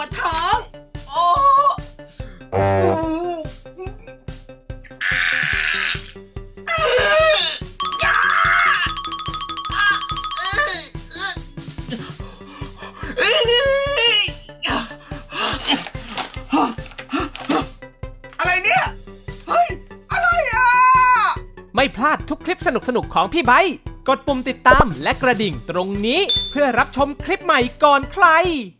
วดท้อง โอ้โอ้อ่าอ่าอ่าอ่าเอ้ยเอ้ยเอ้ยอะไรเนี่ย เฮ้ย อะไรอะ ไม่พลาดทุกคลิปสนุกๆ ของพี่ไบค์กดปุ่มติดตามและกระดิ่งตรงนี้เพื่อรับชมคลิปใหม่ก่อนใครส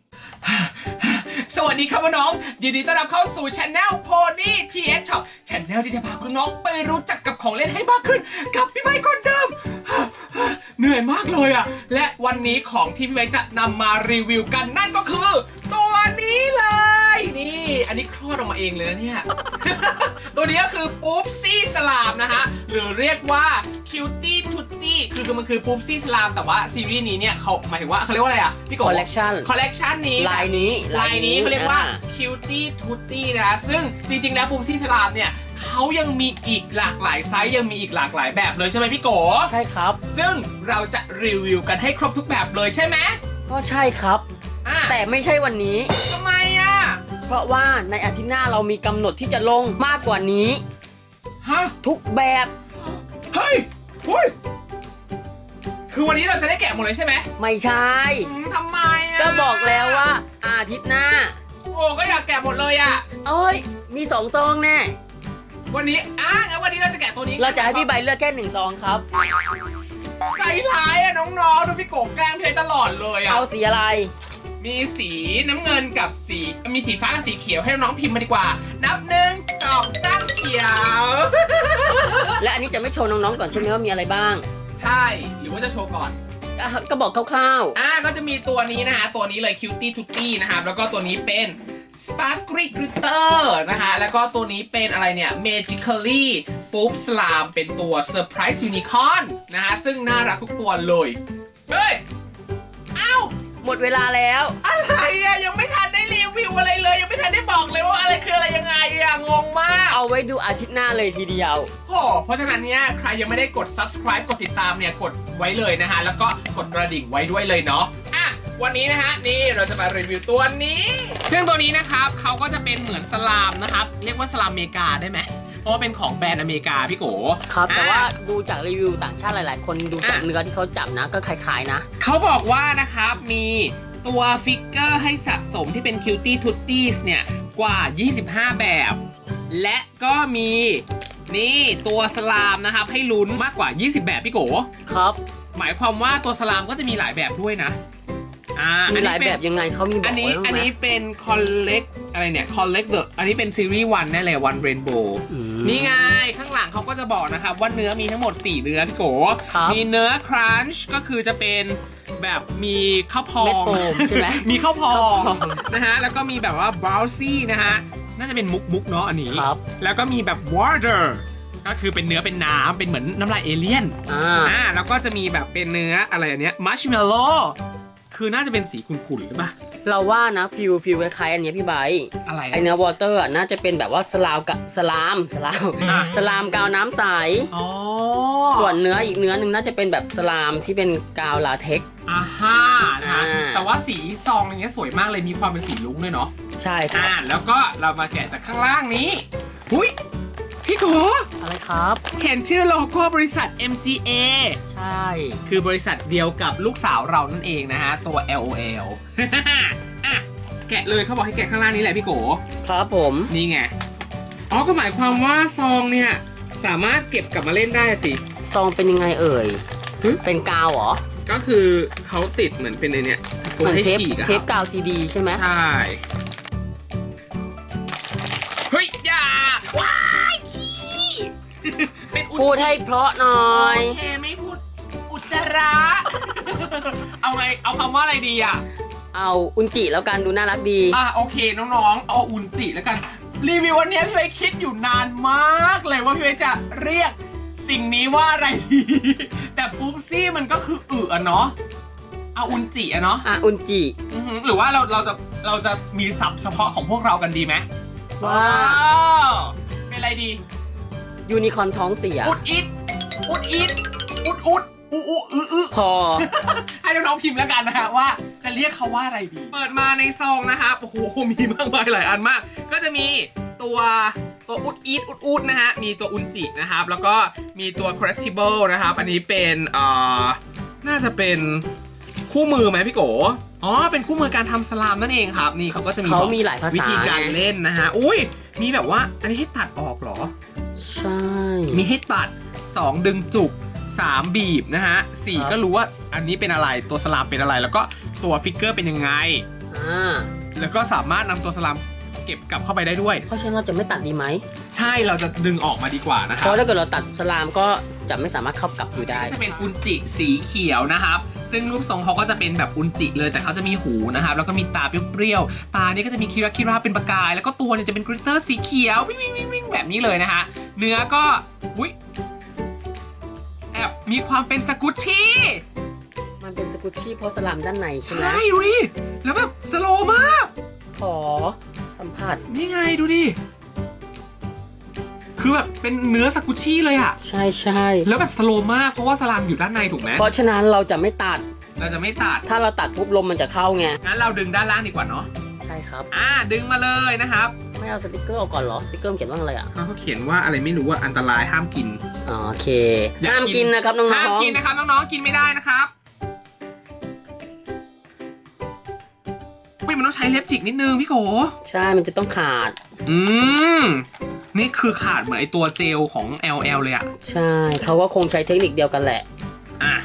วัสดีครับน้อง ยินดีต้อนรับเข้าสู่ช anel Pony TS Shop ช anel ที่จะพาน้องไปรู้จักกับของเล่นให้มากขึ้น กับพี่ไมค์คนเดิม เหนื่อยมากเลยอะและวันนี้ของที่พี่ไมค์จะนำมารีวิวกันนั่นก็คือ ตัวนี้เลย นี่ อันนี้คลอดออกมาเองเลยนะเนี่ย ตัวนี้ก็คือปุ๊บซี่สลามนะฮะ หรือเรียกว่าคิวตี้ทุตตี้คือคือมันคือปุ๊บซี่สลาม แต่ว่าซีรีส์นี้เนี่ยเขาหมายถึงว่าเขาเรียกว่าอะไรอะพี่โก collection คอลเลกชันนี้ ลายนี้ลายนี้เขาเรียกว่าอ่ Cutie Tutti นะ ซึ่งจริงๆแล้วปูซี่สลามเนี่ยเขายังมีอีกหลากหลายไซส์ยังมีอีกหลากหลายแบบเลยใช่ไหมพี่โกใช่ครับ ซึ่งเราจะรีวิวกันให้ครบทุกแบบเลยใช่ไหมก็ใช่ครับ อะแต่ไม่ใช่วันนี้ทำไมอะ เพราะว่าในอาทิตย์หน้าเรามีกำหนดที่จะลงมากกว่านี้ ฮะ ทุกแบบ เฮ้ยเฮ้ย คือวันนี้เราจะได้แกะหมดเลยใช่ไหมไม่ใช่ อืมทำไมอะก็บอกแล้วว่าอาทิตย์หน้า โอ้ก็อยากแกะหมดเลยอะ เอ้ย มีสองซองแน่ วันนี้อะงั้นวันนี้เราจะแกะตัวนี้เราจะให้พี่ใบเลือกแค่หนึ่งซองครับ ใจร้ายอะน้องๆดูพี่โกแกล้งเพลตลอดเลยอะเอาสีอะไร มีสีน้ำเงินกับสี มีสีฟ้ากับสีเขียวให้น้องๆพิมพ์มาดีกว่า นับหนึ่งสองสามเขียว และอันนี้จะไม่โชว์น้องๆก่อนใช่ไหมว่ามีอะไรบ้างใช่หรือว่าจะโชว์ก่อนก็ก็บอกคร่าวอ่าก็จะมีตัวนี้นะฮะ ตัวนี้เลย Cutie Tutti นะครับ แล้วก็ตัวนี้เป็น Sparkly Glitter นะคะ แล้วก็ตัวนี้เป็นอะไรเนี่ย Magically Foop Slam เป็นตัว Surprise Unicorn นะฮะ ซึ่งน่ารักทุกตัวเลย เฮ้ยเอ้าๆห มดเวลาแล้ว อะไรอะยังไม่ทันได้รีวิวอะไรเลย ยังไม่ทันได้บอกเลยว่าอะไรคืออะไรยังไงอะงงมากเอาไว้ดูอาทิตย์หน้าเลยทีเดียว โอ้เพราะฉะนั้นเนี่ยใครยังไม่ได้กด subscribe กดติดตามเนี่ยกดไว้เลยนะฮะแล้วก็กดกระดิ่งไว้ด้วยเลยเนาะอะวันนี้นะฮะนี่เราจะมารีวิวตัวนี้ ซึ่งตัวนี้นะครับเขาก็จะเป็นเหมือนสลามนะครับ เรียกว่าสลามอเมริกาได้ไหม เพราะว่าเป็นของแบรนด์อเมริกาพี่โกครับ แต่อะว่าดูจากรีวิวต่างชาติหลาย ๆ คนดูจากอะ เนื้อที่เขาจับนะก็คล้าย ๆ นะ เขาบอกว่านะครับมีตัวฟิกเกอร์ให้สะสมที่เป็น Cutie Tutties เนี่ยกว่า 25 แบบ และก็มีนี่ตัวสลามนะครับให้ลุ้นมากกว่า 20 แบบพี่โก ครับหมายความว่าตัวสลามก็จะมีหลายแบบด้วยนะอ่ามีอันหนี้ลายเป็แบบยังไงเขามีบออักนไว้นี้บ้างไหมอันนี้เป็น collect อะไรเนี่ย collect the อันนี้เป็นซีรีส์วันแน่เลย one rainbow อืม นี่ไงข้างหลังเขาก็จะบอกนะครับว่าเนื้อมีทั้งหมด 4 เนื้อพี่โก ครับมีเนื้อ crunch ก็คือจะเป็นแบบมีข้าวพองเม็ดโฟมใช่ไหมมีข้าวพอข้าวงพอง นะฮะแล้วก็มีแบบว่า browsy นะฮะน่าจะเป็นมุกมุกๆเนาะอันนี้ ครับแล้วก็มีแบบ water ก็คือเป็นเนื้อเป็นน้ำเป็นเหมือนน้ำลายเอเลี่ยน อ่าอ่าแล้วก็จะมีแบบเป็นเนื้ออะไรอันเนี้ยมัชเมลโล่คือน่าจะเป็นสีขุ่นๆหรือเปล่า เราว่านะฟิลฟิลคล้ายๆอันเนี้ยพี่ไบร์ทอะไรไอเนื้อวอเตอร์น่าจะเป็นแบบว่าสลามกับสลามสลามอะ สลามกาวน้ำใส อ๋อส่วนเนื้ออีกเนื้อหนึ่งน่าจะเป็นแบบสลามที่เป็นกาวลาเท็กซ์ อ่าฮ่านะ อ่า แต่ว่าสีซองอะไรเงี้ยสวยมากเลยมีความเป็นสีลุ้งด้วยเนาะ ใช่ครัอ่าบแล้วก็เรามาแกะจากข้างล่างนี้ หุยพี่โกอะไร ครับ เห็นชื่อโลโก้บริษัท MGA ใช่ คือบริษัทเดียวกับลูกสาวเรานั่นเองนะฮะ ตัว LOL อะแกะเลยเขาบอกให้แกะข้างล่างนี้แหละพี่โก ครับผม นี่ไง อ๋อ ก็หมายความว่าซองเนี่ย สามารถเก็บกลับมาเล่นได้สิ ซองเป็นยังไงเอ่ย หึ เป็นกาวเหรอ ก็คือเขาติดเหมือนเป็นในเนี่ยเหตัวมือนให้เทปฉีกอะเทคปรับกาวซีดีใช่ไหมใช่ พูดให้เพราะหน่อยโอเคไม่พูดอุจจาระ เอาไงเอาคำว่าอะไรดีอะ เอาอุนจิแล้วกันดูน่ารักดี อะโอเคน้องๆ เอาอุนจิแล้วกัน รีวิววันนี้พี่ไปคิดอยู่นานมากเลยว่าพี่ไปจะเรียกสิ่งนี้ว่าอะไรดี แต่ปุ๊บซี่มันก็คืออึอะเนาะเอาอุนจิอะเนาะอะอุนจิ อือหือหรือว่าเราเราจะเราจะมีศัพท์เฉพาะของพวกเรากันดีไหมว่าว เป็นอะไรดี ยูนิคอร์นท้องเสีย อุดอิดอุดอิดอุดอุดอู้อู้อื้ออื้อพอ ให้น้องๆพิมพ์แล้วกันนะฮะว่าจะเรียกเขาว่าอะไรดี เปิดมาในซองนะครับโอ้โหมีมากมายหลายอันมาก ก็จะมีตัวตัวอุดอีดอุดอุดนะฮะ มีตัวอุนจินะครับ แล้วก็มีตัว correctable นะครับ อันนี้เป็นเอ่อน่าจะเป็นคู่มือไหมพี่โก อ๋อ เป็นคู่มือการทำสลามนั่นเองครับ นี่เขาก็จะมีเขาบอกมีหลายภาษา วิธีการไงเล่นนะฮะ อุ้ย มีแบบว่าอันนี้ให้ตัดออกเหรอ ใช่ มีให้ตัด 2 ดึงจุก 3 บีบนะฮะ4ก็รู้ว่าอันนี้เป็นอะไรตัวสลามเป็นอะไร แล้วก็ตัวฟิกเกอร์เป็นยังไง อ่าแล้วก็สามารถนำตัวสลามเก็บกลับเข้าไปได้ด้วย เพราะฉะนั้นเราจะไม่ตัดดีไหมใช่เราจะดึงออกมาดีกว่านะคเพรับราะถ้าเกิดเราตัดสลามก็จะไม่สามารถเข้ากลับอยู่ได้ จะเป็นอุนจิสีเขียวนะครับ ซึ่งรูปทรงเขาก็จะเป็นแบบอุนจิเลย แต่เขาจะมีหูนะครับ แล้วก็มีตาเปรี้ยวๆ ตานี่ก็จะมีคิราคิราเป็นประกาย แล้วก็ตัวเนี่ยจะเป็นกริตเตอร์สีเขียววิ่งวิ่งวิ่งวิ่งแบบนี้เลยนะฮะ เนื้อก็อุ้ยแอบมีความเป็นสกุชชี่มันเป็นสกุชชี่เพราะสลามด้านในใช่ไหมใช่ดูดิ แล้วแบบสโลว์มาก ขอสัมผัส นี่ไงดูดิ คือแบบเป็นเนื้อสกุชชี่เลยอะใช่ใช่แล้วแบบสโลว์มากเพราะว่าสลามอยู่ด้านในถูกไหมเพราะฉะนั้นเราจะไม่ตัด เราจะไม่ตัดถ้าเราตัดปุ๊บลมมันจะเข้าไง งั้นเราดึงด้านล่างดีกว่าเนาะใช่ครับ อ่าดึงมาเลยนะครับไม่เอาสติกเกอร์ออกก่อนเหรอ สติกเกอร์มันเขียนว่าอะไรอะ เขาเขียนว่าอะไรไม่รู้ว่าอันตรายห้ามกิน อ๋อโอเค อย่าห้ามกิกินนนะครับน้องห้ามๆกินนะครับน้องๆกินไม่ได้นะครับอุ้ยมันต้องใช้เล็บจิกนิดนึงพี่โก ใช่ มันจะต้องขาด อืม นี่คือขาดเหมือนไอตัวเจลของ LL เลยอะใช่เขาก็คงใช้เทคนิคเดียวกันแหละ อะ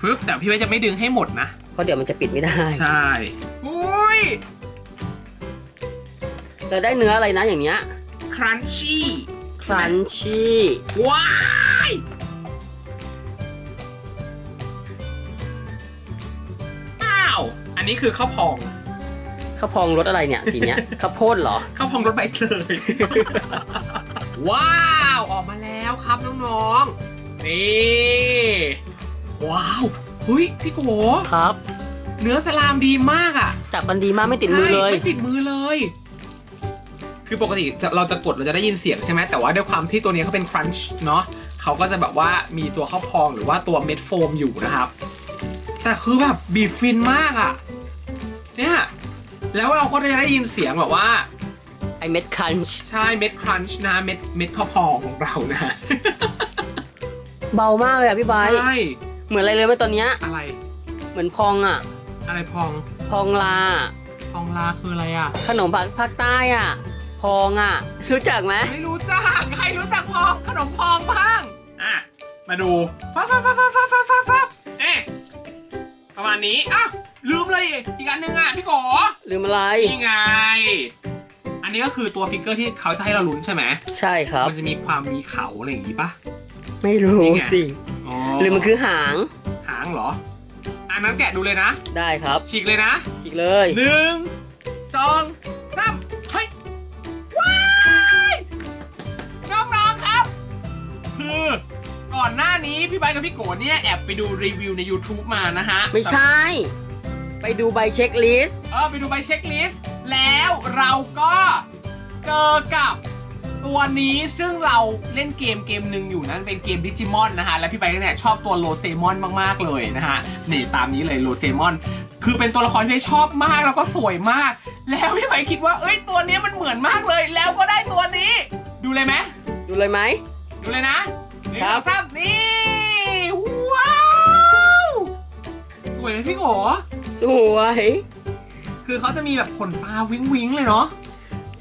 ฟึบแต่พี่ไว้จะไม่ดึงให้หมดนะ เพราะเดี๋ยวมันจะปิดไม่ได้ ใช่อุ้ยเราได้เนื้ออะไรนะอย่างเนี้ยครันชี่ครันชี่ว้ายอ้าว อันนี้คือข้าวพอง ข้าวพองรสอะไรเนี่ยสีเนี้ยข้าวโพดเหรอข้าวพองรสใบเตยว้าวออกมาแล้วครับน้องๆนี่ว้าวเฮ้ยพี่โกครับ เนื้อสลามดีมากอะจับกันดีมากไม่ติดมือเลยใช่ไม่ติดมือเลย คือปกติเราจะกดเราจะได้ยินเสียงใช่ไหมแต่ว่าด้วยความที่ตัวนี้เขาเป็นครันช์เนาะเขาก็จะแบบว่ามีตัวข้าวพองหรือว่าตัวเม็ดโฟมอยู่นะครับ แต่คือแบบบีบฟินมากอะ่ะเนี่ย แล้วเราก็จะได้ยินเสียงแบบว่า ไอเม็ดครันช์ใช่เม็ดครันช์นะเม็ดเม็ดข้าวพองของเรานะ เบามากเลยอะพี่ไบใช่เหมือนอะไรเลยไหมตอนเนี้ย อะไร เหมือนพองอะ อะไรพองพองลา พองลาคืออะไรอะ ขนมภาคภาคใต้อะ พองอะ รู้จักไหมไม่รู้จักใครรู้จักพองขนมพองบ้าง อะ มาดูฟับฟับฟับฟับฟับฟับฟับ ประมาณนี้อะลืมเลยอีกอันหนึงอะพี่โกลืมอะไร นี่ไง อันนี้ก็คือตัวฟิกเกอร์ที่เขาจะให้เราลุ้นใช่ไหมใช่ครับ มันจะมีความมีเขาอะไรอย่างงี้ปะ ไม่รู้นี่ไง สิ อ๋อหรือมันคือหาง หางเหรอ อันนั้นแกะดูเลยนะ ได้ครับ ฉีกเลยนะฉีกเลย หนึ่งสอง ก่อนหน้านี้พี่ใบร์ทกับพี่โกเนี่ยแอบไปดูรีวิวใน YouTube มานะฮะไม่ใช่ ไปดูใบเช็คลิสต์ เออไปดูใบเช็คลิสต์แล้วเราก็เจอกับตัวนี้ซึ่งเราเล่นเกมเกมหนึ่งอยู่นั้นเป็นเกมดิจิมอนนะฮะ และพี่ใบร์ทเนี่ยชอบตัวโลเซมอนมากๆเลยนะฮะนี่ตามนี้เลยโลเซมอน คือเป็นตัวละครที่ชอบมากแล้วก็สวยมาก แล้วพี่ใบร์ทคิดว่าเอ้ยตัวเนี้ยมันเหมือนมากเลย แล้วก็ได้ตัวนี้ ดูเลยไหมดูเลยไหมดูเลยนะหนึ่ง ครับสองสามนี่ ว้าว สวยไหมพี่โกสวย คือเขาจะมีแบบขนตาวิ้งวิ้งๆเลยเนาะ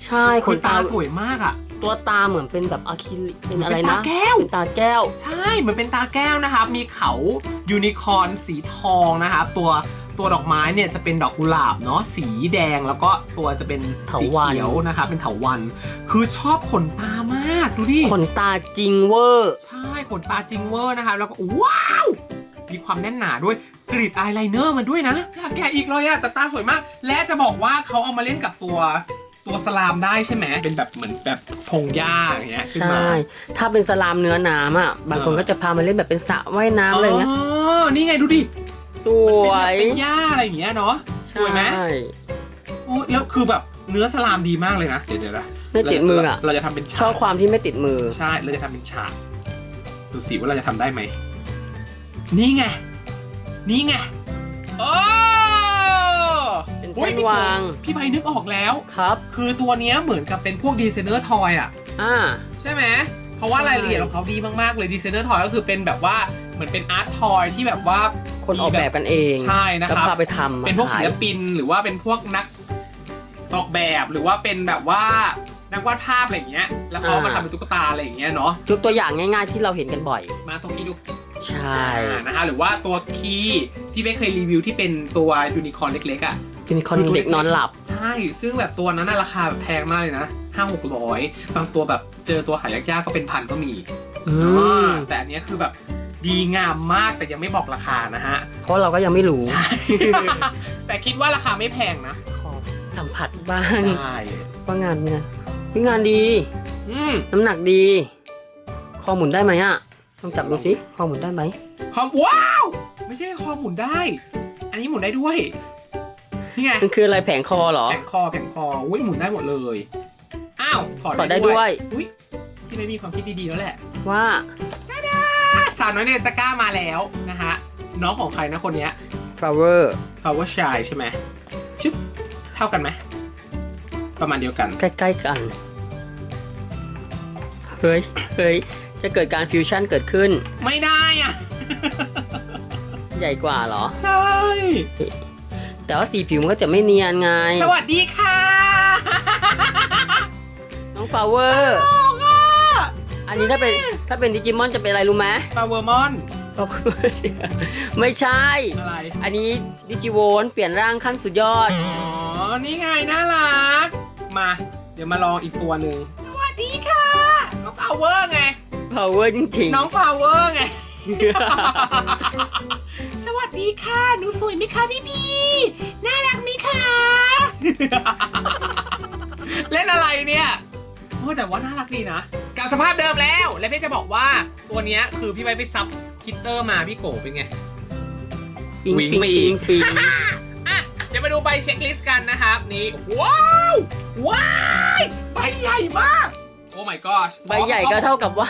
ใช่ขขนนตาตาสวยมากอะ่ะ ตัวตาเหมือนเป็นแบบอะคริลิกเป็นอะไรเป็นนะตาแก้วเป็นตาแก้ว ใช่เหมือนเป็นตาแก้วนะครับ มีเขายูนิคอร์นสีทองนะครับตัว ตัวดอกไม้เนี่ยจะเป็นดอกกุหลาบเนาะสีแดงแล้วก็ตัวจะเป็นเถาสีวัลย์เขียวนะครับเป็นเถาวัน คือชอบขนตามากดูดิขนตาจริงเวอร์ ใช่ขนตาจริงเวอร์นะครับแล้วก็ว้าวมีความแน่นหนาด้วยกรีดอายไลเนอร์มันด้วยนะอยากแกะอีกเลยอะแต่ตาสวยมาก และจะบอกว่าเขาเอามาเล่นกับตัวตัวสลามได้ใช่ไหมเป็นแบบเหมือนแบบพงหญ้าอย่างเงี้ยขึ้นใช่มาถ้าเป็นสลามเนื้อน้ำอะบางคนเออก็จะพามาเล่นแบบเป็นสระว่ายน้ำอะไรเงี้ยอ๋อนี่ไงดูดิ สวยเป็นหญ้าอะไรอย่างเงี้ยเนาะสวยไหมใช่โอ้แล้วคือแบบเนื้อสลามดีมากเลยนะเดี๋ยวเดี๋ยวนะไม่ติดมืออะ เราเราจะทำเป็นฉากชอบความที่ไม่ติดมือ ใช่เราจะทำเป็นฉากดูสิว่าเราจะทำได้ไหมนี่ไงนี่ไงโอ้เป็นอุ๊ยแท่นพี่วาง พี่ใบนึกออกแล้ว ครับ คือตัวเนี้ยเหมือนกับเป็นพวกดีไซเนอร์ทอยอะ อ่า ใช่ไหม เพราะว่าใช่ รายละเอียดของเขาดีมาก ๆ เลยดีไซเนอร์ทอยก็คือเป็นแบบว่า เหมือนเป็นอาร์ตทอยที่แบบว่าคนออกแบบกันเองใช่นะแล้วครับพาไปทำมาเป็นพวกศิขายลปินหรือว่าเป็นพวกนักออกแบบหรือว่าเป็นแบบว่านักวาดภาพอะไรอย่างเงี้ย แล้วเขามาทำเป็นตุ๊กตาอะไรอย่างเงี้ยเนาะยกตัวอย่างง่ายๆที่เราเห็นกันบ่อย มาตรงนี้ดูใช่อ่านะฮะหรือว่าตัวคีย์ที่ไม่เคยรีวิวที่เป็นตัวยูนิคอร์นเล็กๆอะเป็นคอนเด็กนอนหลับ ใช่ ซึ่งแบบตัวนั้นน่ะราคาแบบแพงมากเลยนะห้าหกร้อยบางตัวแบบเจอตัวหายากๆก็เป็นพันก็มีอืมอ่าแต่อันเนี้ยคือแบบ ดีงามมากแต่ยังไม่บอกราคานะฮะ เพราะเราก็ยังไม่รู้ ใช่ แต่คิดว่าราคาไม่แพงนะขอสัมผัสบ้างใช่ว่างานเนี่ยวิงานดี อืมน้ำหนักดี คอหมุนได้ไหมอะลองจับดูสิคอหมุนได้ไหมคอมว้าว ไม่ใช่คอหมุนได้ อันนี้หมุนได้ด้วย นี่ไง มันคืออะไรแผงคอเหรอ แผงคอแผงคอ อุ้ยหมุนได้หมดเลย อ้าว ถอดถอดได้ด้วย อุ้ยที่ไม่มีความคิดดีๆแล้วแหละ ว่าอะ สาวน้อยในตะกร้ามาแล้วนะฮะน้องของใครนะคนเนี้ย flower flower shy ใช่ไหมชึบเท่ากันไหมประมาณเดียวกัน ใกล้ๆกัน เฮ้ย เฮ้ย จะเกิดการฟิวชั่นเกิดขึ้น ไม่ได้อะ ใหญ่กว่าเหรอ ใช่ แต่ว่าสีผิวมันก็จะไม่เนียนไง สวัสดีค่ะ น้อง flower โอ้อะ อันนี้ถ้าเป็นถ้าเป็นดิจิมอนจะเป็นอะไรรู้ไหม flower mon flower ไม่ใช่ อะไร อันนี้ดิจิโวนเปลี่ยนร่างขั้นสุดยอด อ๋อ นี่ไงน่ารัก มา เดี๋ยวมาลองอีกตัวหนึ่งสวัสดีค่ะ น้องฟาวเวอร์ไง flower จริงน้องฟาวเวอร์ไง สวัสดีค่ะ หนูสวยไหมคะพี่พีน่ารักไหมคะ เล่นอะไรเนี่ยโอ้แต่ว่าน่ารักดีนะ กลับสภาพเดิมแล้ว และพี่จะบอกว่าตัวเนี้ยคือพี่ไปไปซับคิตเตอร์มาพี่โกเป็นไงๆฟิงวิ่งฟิงไปอีฟิกงฟิงอะเดี๋ยวมาดูใบเช็คลิสต์กันนะครับ นี่ ว้าว ว้ายใบใหญ่มาก โอ้ my gosh ใบใหญ่ก็เท่ากับว่า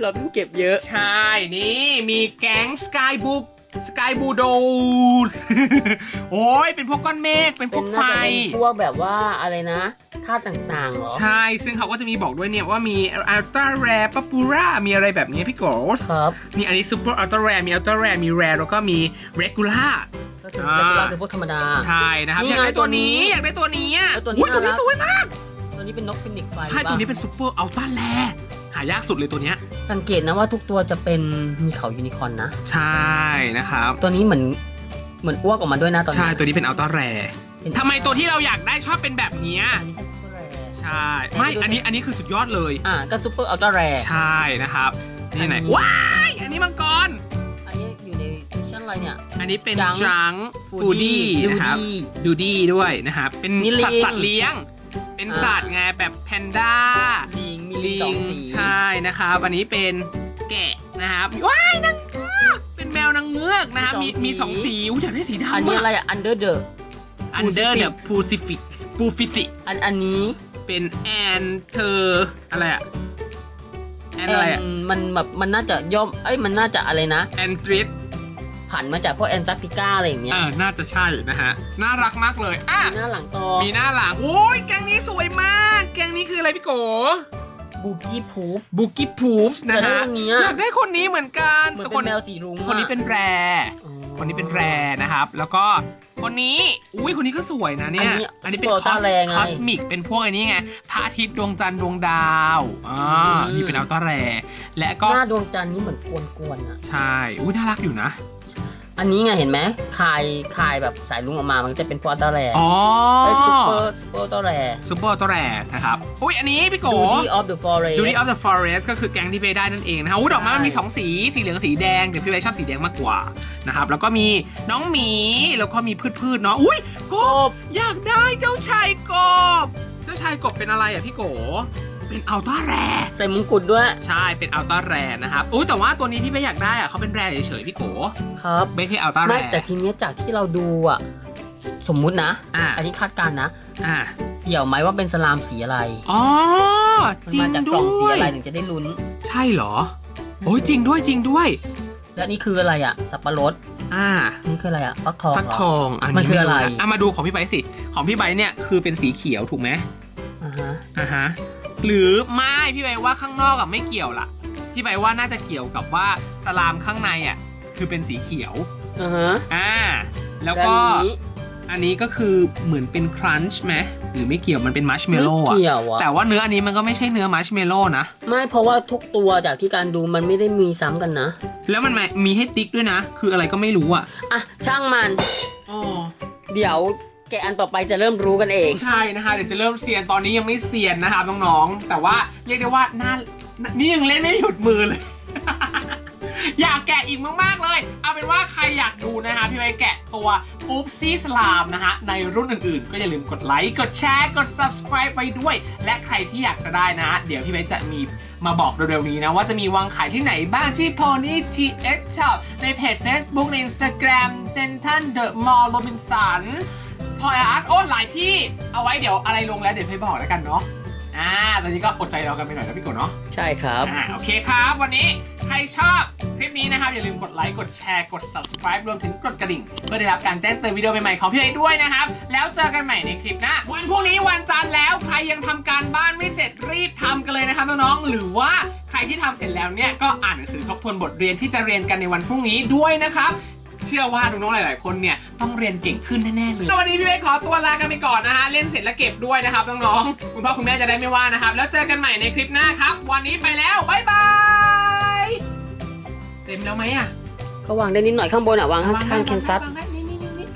เราต้องเก็บเยอะ ใช่ นี่มีแก๊ง Skybook Sky b u d o s โอ้ยเป็นพวกก้อนเมฆเป็นพเป็วนกน่าไฟจะเป็นพวกแบบว่าอะไรนะธาตุต่างๆเหรอ ใช่ ซึ่งเขาก็จะมีบอกด้วยเนี่ยว่ามี Ultra Rare Papura มีอะไรแบบนี้พี่โกสครับมีอันนี้ Super Ultra Rare มี Ultra Rare มี Rare แล้วก็มี Regular ก็คืออ่าเรียกว่าเป็นพวกธรรมดา ใช่นะครับนี่อยากไงได้ตัวนี้ตัวนี้อยากได้ตัวนี้อะแล้วตัวนี้อุ๊ยตัวนี้น่ารักสวยมาก ตัวนี้เป็นนกฟินิกซ์ไฟใช่ตัวนี้เป็น Super Ultra Rare หายากสุดเลยตัวเนี้ย สังเกตนะว่าทุกตัวจะเป็นมีเขายูนิคอร์นนะ ใช่นะครับ ตัวนี้เหมือนเหมือนอ้วกออกมาด้วยนะตอนนี้ ใช่ ตัวนี้เป็น Ultra Rare เป็นทำไมตัวที่เราอยากได้ชอบเป็นแบบเนี้ ช่ไม่อันนี้อันนี้คือสุดยอดเลย อ่าก็ซูเปอร์อัลตร้าแรร์ใช่นะครับนี่ไหนอันนี้ว้ายอันนี้มังกรอันนี้อยู่ในเซสชั่นอะไรเนี่ย อันนี้เป็นจังจังฟูดี้นะครับดูดี้ด้วยนะครับเป็นมีลิงสัตว์สัตว์เลี้ยง เป็นอ่าสัตว์ไงแบบแพนด้าลิงมีลิลิงสองงสีใช่นะครับ อันนี้เป็นแกะนะครับว้ายนางเงือกเป็นแมวนางเงือกนะครับมีมีสองสีอุ๊ยอยากได้สีดำอันนี้อะไรอะ under the Under the Pacific Pacific อันอันนี้ เป็นแอนเธออะไรอะแอนอะไรอะแอนมันแบบมันน่าจะย่อม เอ้ยมันน่าจะอะไรนะ แอนทริสผันมาจากพวกแอนตาร์กติกาอะไรอย่างเงี้เอยอน่าจะใช่นะฮะ น่ารักมากเลยอะมีหน้าหลังตอมีหน้าหลังโอ้ยแกงนี้สวยมาก แกงนี้คืออะไรพี่โกบูกี้พูฟบุกี้พูฟนะแต่ฮะถ้าคนนี้อะอยากได้คนนี้เหมือนกันเหมือนแต่เป็นแมวสีรุ้งอะคนนี้เป็นแรร์คนนี้เป็นแรร์นะครับ แล้วก็ คนนี้ อุ้ยคนนี้ก็สวยนะเนี่ย อันนี้เป็น Super คอส Ultra Rare ไงคอสมิก เป็นพวกไอ้นี้ไง พระอาทิตย์ดวงจันทร์ดวงดาว อ่าอืมนี่เป็นอัลตร้าแรร์และก็ หน้าดวงจันทร์นี่เหมือนกวนๆอะ ใช่ อุ้ยน่ารักอยู่นะ อันนี้ไงเห็นไหมคายคายแบบสายลุงออกมามันก็จะเป็นพวกอัลตร้าแรร์อ๋อไอ้ซูเปอร์ซูเปอร์อัลตร้าแรร์ซูเปอร์ตัวแรกนะครับอุ้ยอันนี้พี่โก Beauty of the Forest Duty of the Forest ก็คือแกงที่ไปได้นั่นเองนะครับอุ้ยดอกไม้มันมี2สีสีเหลืองสีแดงแต่พี่ไปชอบสีแดงมากกว่านะครับแล้วก็มีน้องหมีแล้วก็มีพืชๆเนาะอุ้ยกกบบอยากได้เจ้าชายกบ เจ้าชายกบเป็นอะไรอะพี่โก เป็นอัลต้าแรใส่มงกุฎด้วย ใช่เป็นอัลต้าแรนะครับอุ้ยแต่ว่าตัวนี้ที่ไม่อยากได้อะเขาเป็นแรเฉยๆพี่โกครับ ไม่ใช่อัลต้าแรไม่แต่ทีเนี้ยจากที่เราดูอะ สมมุตินะ อ่าอันนี้คาดการณ์นะ อ่าเกี่ยวไหมว่าเป็นสลามสีอะไรอ๋อมันจริงมาจากกด้ล่องสีวยอะไรถึงจะได้ลุ้น ใช่เหรอ โอ้ยจริงด้วยจริงด้วย และนี่คืออะไรอะสับปะรด อ่า นี่คืออะไรอะฟักทองฟักเหรทองอันมันนี้คืออะไร ม่นอะมาดูของพี่ไบร์ทสิ ของพี่ไบร์ทเนี่ยคือเป็นสีเขียวถูกไหมอ่าฮะ อ่าฮะ หรือไม่พี่ไบร์ทว่าข้างนอกอะไม่เกี่ยวล่ะพี่ไบร์ทว่าน่าจะเกี่ยวกับว่าสลามข้างในอะคือเป็นสีเขียวอ่าฮะอ่าแล้วและก็อันนี้อันนี้ก็คือเหมือนเป็นครันช์ไหมหรือไม่เกี่ยวมันเป็นมัชเมลโล่ไม่อะเกี่ยวอะแต่ว่าเนื้ออันนี้มันก็ไม่ใช่เนื้อมัชเมลโล่นะ ไม่เพราะว่าทุกตัวจากที่การดูมันไม่ได้มีซ้ำกันนะ แล้วมันมีให้ติ๊กด้วยนะ คืออะไรก็ไม่รู้อะอะช่างมัน อ๋อ เดี๋ยว แกะอันต่อไปจะเริ่มรู้กันเอง ใช่นะคะ เดี๋ยวจะเริ่มเซียนตอนนี้ยังไม่เซียนนะคะน้องๆ แต่ว่าเรียกได้ว่าน่านี่ยังเล่นไม่หยุดมือเลย อยากแกะอีกมากๆเลย เอาเป็นว่าใครอยากดูนะคะพี่ไว้แกะตัวปุ๊บซีสลามนะคะในรุ่นอื่นๆ ก็อย่าลืมกดไลค์กดแชร์กด subscribe ไว้ด้วย และใครที่อยากจะได้นะ เดี๋ยวพี่ไว้จะมีมาบอกเร็วๆนี้นะ ว่าจะมีวางขายที่ไหนบ้างที่ Pony TX Shop ในเพจ Facebook ใน Instagram Central The Mall Robinson ทอยอาร์ตโอ้หลายที่เอาไว้เดี๋ยวอะไรลงแล้วเดี๋ยวพี่บอกแล้วกันเนาะอ่าตอนนี้ก็อดใจรอกันไปหน่อยนะพี่กดเนาะใช่ครับอ่าโอเคครับ วันนี้ใครชอบคลิปนี้นะครับ อย่าลืมกดไลค์กดแชร์กด subscribe รวมถึงกดกระดิ่ง เพื่อได้รับการแจ้งเตือนวิดีโอใหม่ๆของพี่ไอ้ด้วยนะครับ แล้วเจอกันใหม่ในคลิปหน้าวันพรุ่งนี้วันจันทร์แล้วใครยังทำการบ้านไม่เสร็จรีบทำกันเลยนะครับน้องๆหรือว่าใครที่ทำเสร็จแล้วเนี่ยก็อ่านหนังสือทบทวนบทเรียนที่จะเรียนกันในวันพรุ่งนี้ด้วยนะครับ เชื่อว่าน้องๆหลาย ๆ คนเนี่ยต้องเรียนเก่งขึ้นแน่ๆเลยวันนี้พี่เบสขอตัวลากันไปก่อนนะฮะเล่นเสร็จแล้วเก็บด้วยนะครับน้องๆคุณพ่อคุณแม่จะได้ไม่ว่านะครับ แล้วเจอกันใหม่ในคลิปหน้าครับ วันนี้ไปแล้วบ๊ายบายเต็มแล้วไหมอะก็วางได้นิดหน่อยข้างบนอะวางข้างๆแคนซัสวางได้นี่นี่นี่นี่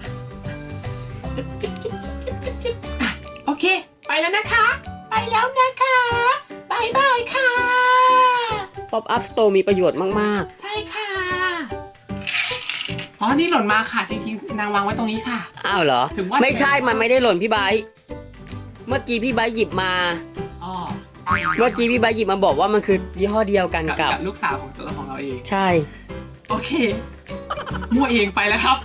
จิ๊บจิ๊บจิ๊บจิ๊บจิ๊บอะโอเค ไปแล้วนะคะ ไปแล้วนะคะบายบายค่ะ ป๊อปอัพสโตร์มีประโยชน์มากใช่ค่ะ อ๋อ นี่หล่นมาค่ะ จริงๆ นางวางไว้ตรงนี้ค่ะๆอ้าวเหรอ ถึงว่า ไม่ใช่ มันไม่ได้หล่นพี่ไบร์ทเมื่อกี้พี่ไบร์ทหยิบมา อ๋อเมื่อกี้พี่ไบร์ทหยิบมาบอกว่ามันคือยี่ห้อเดียวกันกับกับกับลูกสาวของของเราเอง ใช่ โอเคมั่วเองไปแล้วครับ